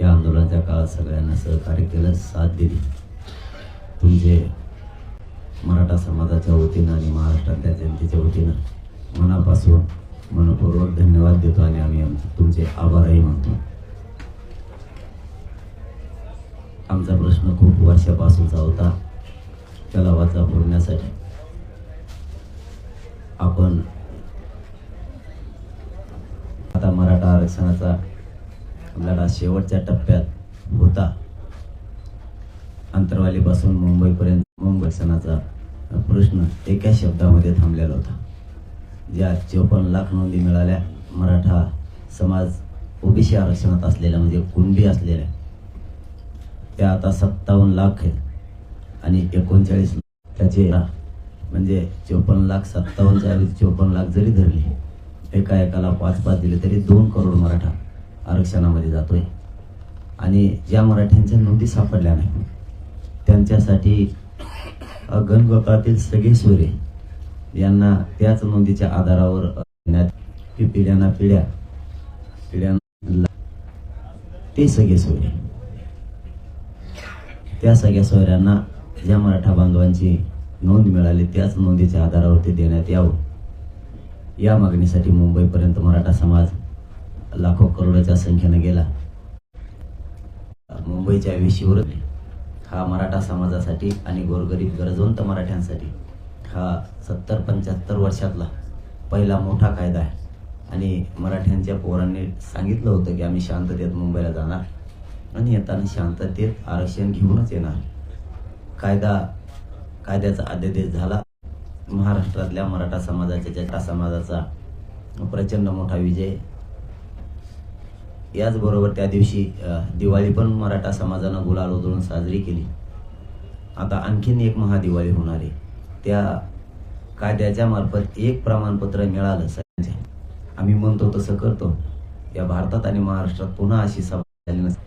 या आंदोलनाच्या काळात सगळ्यांना सहकार्य केलं साथ दिली. तुमचे मराठा समाजाच्या वतीनं आणि महाराष्ट्रातल्या जनतेच्या वतीनं मनापासून मनपूर्वक धन्यवाद देतो आणि आम्ही तुमचे आभारही मानतो. आमचा प्रश्न खूप वर्षापासूनचा होता. त्याला वाचा फोडण्यासाठी आपण आता मराठा आरक्षणाचा लढा शेवटच्या टप्प्यात होता. अंतरवालीपासून मुंबईपर्यंत मुंबई सणाचा प्रश्न एका शब्दामध्ये थांबलेला होता. ज्या चोपन्न लाख नोंदी मिळाल्या मराठा समाज ओबीसी आरक्षणात असलेल्या म्हणजे कुणबी असलेल्या त्या आता सत्तावन्न लाख आहेत आणि एकोणचाळीस त्याचे म्हणजे चोपन्न लाख सत्तावन्न ऐवजी चोपन्न लाख जरी धरले एका एकाला पाच पाच दिले तरी दोन करोड मराठा आरक्षणामध्ये जातोय. आणि ज्या मराठ्यांच्या नोंदी सापडल्या नाही त्यांच्यासाठी अ, सगळे सोयरे यांना त्याच नोंदीच्या आधारावर देण्यात की पिढ्याना पिढ्या पिढ्यांना ते सगळे सोयरे. त्या सगळ्या सोयऱ्यांना ज्या मराठा बांधवांची नोंद मिळाली त्याच नोंदीच्या आधारावरती देण्यात यावं. या मागणीसाठी मुंबईपर्यंत मराठा समाज लाखो करोडाच्या संख्येनं गेला. मुंबईच्या वेशीवर हा मराठा समाजासाठी आणि गोरगरीब गरजवंत मराठ्यांसाठी हा सत्तर पंच्याहत्तर वर्षातला पहिला मोठा कायदा आहे. आणि मराठ्यांच्या पोरांनी सांगितलं होतं की आम्ही शांततेत मुंबईला जाणार आणि येताना शांततेत आरक्षण घेऊनच येणार. कायदा कायद्याचा अध्यादेश झाला. महाराष्ट्रातल्या मराठा समाजाच्या ज्या समाजाचा प्रचंड मोठा विजय याचबरोबर त्या दिवशी दिवाळी पण मराठा समाजानं गुलाल उधळून साजरी केली. आता आणखीन एक महादिवाळी होणार आहे. त्या कायद्याच्या मार्फत एक प्रमाणपत्र मिळालं सगळ्यांच्या. आम्ही म्हणतो तसं करतो. या भारतात आणि महाराष्ट्रात पुन्हा अशी सभा झाली नसते.